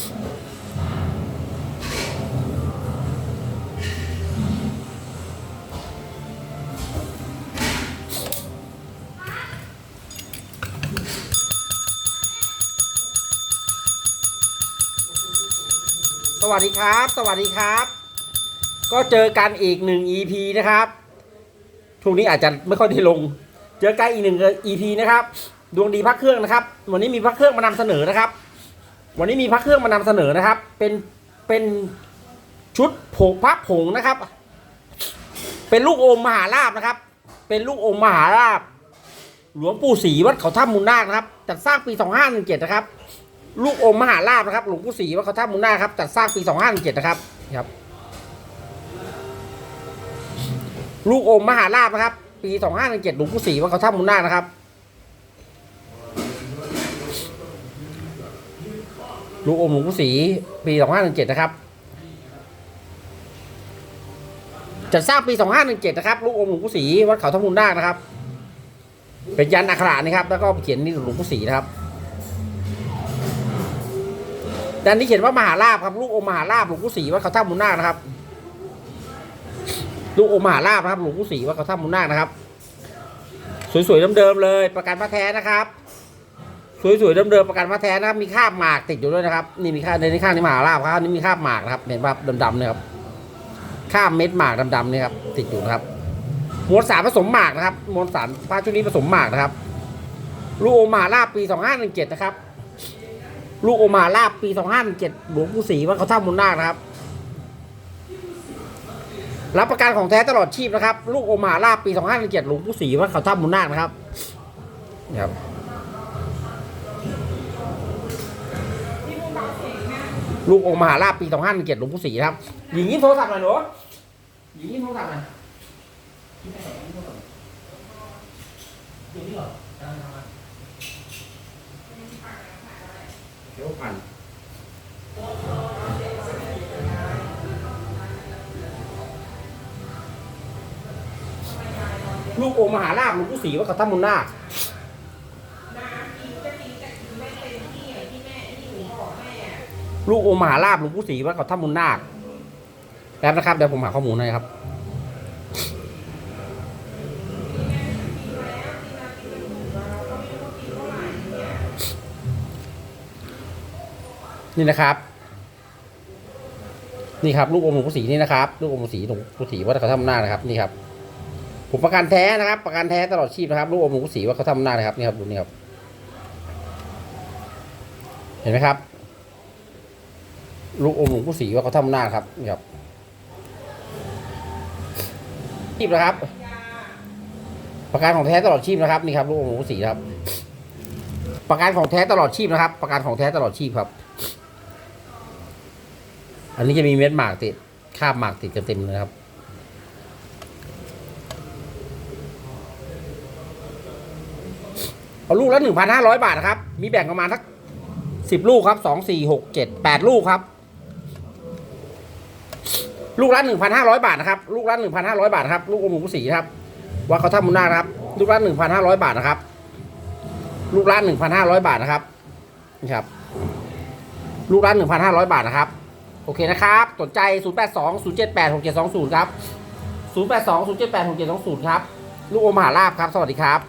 สวัสดีครับ สวัสดีครับ ก็เจอกันอีกหนึ่ง EP นะครับช่วงนี้อาจจะไม่ค่อยได้ลง เจอกันอีกหนึ่ง EP นะครับ ดวงดีพักเครื่องนะครับ วันนี้มีพักเครื่องมานำเสนอนะครับ วันนี้มีพักเครื่องมานำเสนอนะครับ เป็นเป็นชุดผงพักผงนะครับ เป็นลูกอมมหาลาบนะครับ เป็นลูกอมมหาลาบ หลวงปู่ศรีวัดเขาถ้ำมูลนาคนะครับ จัดสร้างปี2517นะครับ ลูกอมมหาลาบนะครับ หลวงปู่ศรีวัดเขาถ้ำมูลนาคครับ จัดสร้างปี2517นะครับครับ ลูกอมมหาลาบนะครับ ปี2517หลวงปู่ศรีวัดเขาถ้ำมูลนาคนะครับ ลูกอมหลวงปู่ศรีปี2517นะครับ จัดสร้างปี2517นะครับ ลูกอมหลวงปู่ศรีวัดเขาถ้ำมูลนาคนะครับ เป็นยันอักขระนี่ครับ แล้วก็เขียนนี่หลวงปู่ศรีนะครับด้านนี้เขียนว่ามหาลาบครับ ลูกอมมหาลาบหลวงปู่ศรีวัดเขาถ้ำมูลนาคนะครับ ลูกอมมหาลาบนะครับหลวงปู่ศรีวัดเขาถ้ำมูลนาคนะครับ สวยๆเดิมๆเลย ประกันพระแท้นะครับ สวยๆเดิมๆประกันพระแท้นะครับ มีคราบหมากติดอยู่ด้วยนะครับ นี่มีคราบในนี้ข้างนี้มาลาบครับนนี้มีคราบหมากนะครับเห็นป่ะดำๆเนี่ยครับคราบเม็ดหมากดำๆเนี่ยครับติดอยู่นะครับมวลสารผสมหมากนะครับมวลสารพระชุดนี้ผสมหมากนะครับ ลูกโอมาลาบปี2517นะครับ ลูกโอมาลาบปี2517หนึ่งเจ็ดหลวงปู่ศรีวัดเขาท่ามุนนาคนะครับ รับประกันของแท้ตลอดชีพนะครับ ลูกโอมาลาบปี2517หนึ่งเจ็ดหลวงปู่ศรีวัดเขาท่ามุนนาคนะครับนี่ครับ ลูกอมมหาลาบปี2517หลวงปู่ศรีนะครับหญิงยิ้มโทรศัพท์หน่อยหนูหญิงยิ้มโทรศัพท์หน่อยเดี๋ยวพันลูกโอมมหาลาบหลวงปู่ศรีวัดเขาถ้ำมุนนาค ลูกโอมมหาลาบหลวงปู่ศรีวัดเขาถ้ำมุนนาคแป๊บนะครับเดี๋ยวผมหาข้อมูลให้ครับ นี่นะครับ นี่ครับ ลูกอมหลวงปู่ศรีนี่นะครับ ลูกอมหลวงปู่ศรีหลวงปู่ศรีวัดเขาทำหน้านะครับนี่ครับผมประกันแท้นะครับ ประกันแท้ตลอดชีพนะครับ ลูกอมหลวงปู่ศรีวัดเขาทำหน้านะครับนี่ครับดูนี่ครับ เห็นไหมครับ ลูกอมหลวงปู่ศรีวัดเขาทำหน้าครับนี่ครับชีพนะครับ ประกันของแท้ตลอดชีพนะครับนี่ครับลูกอมหลวงปู่ศรีครับ ประกันของแท้ตลอดชีพนะครับ ประกันของแท้ตลอดชีพครับ อันนี้จะมีเม็ดหมากติดคาบหมากติดกันเต็มเลยครับเอาลูกละหนึ่งพันห้าร้อยบาทนะครับ มีแบ่งประมาณสักสิบลูกครับสองสี่หกเจ็ดแปดลูกครับ ลูกละหนึ่งพันห้าร้อยบาทนะครับ ลูกละหนึ่งพันห้าร้อยบาทครับ ลูกอมหมูสีครับ ว่าเขาทำมุนนานะครับ ลูกละหนึ่งพันห้าร้อยบาทนะครับ ลูกละหนึ่งพันห้าร้อยบาทนะครับ นี่ครับ ลูกละหนึ่งพันห้าร้อยบาทนะครับ โอเคนะครับ สนใจ0 8 2 0 7 8 6 7 2 0ครับ0 8 2 0 7 8 6 7 2 0ครับ ลูกอมหาลาบครับ สวัสดีครับ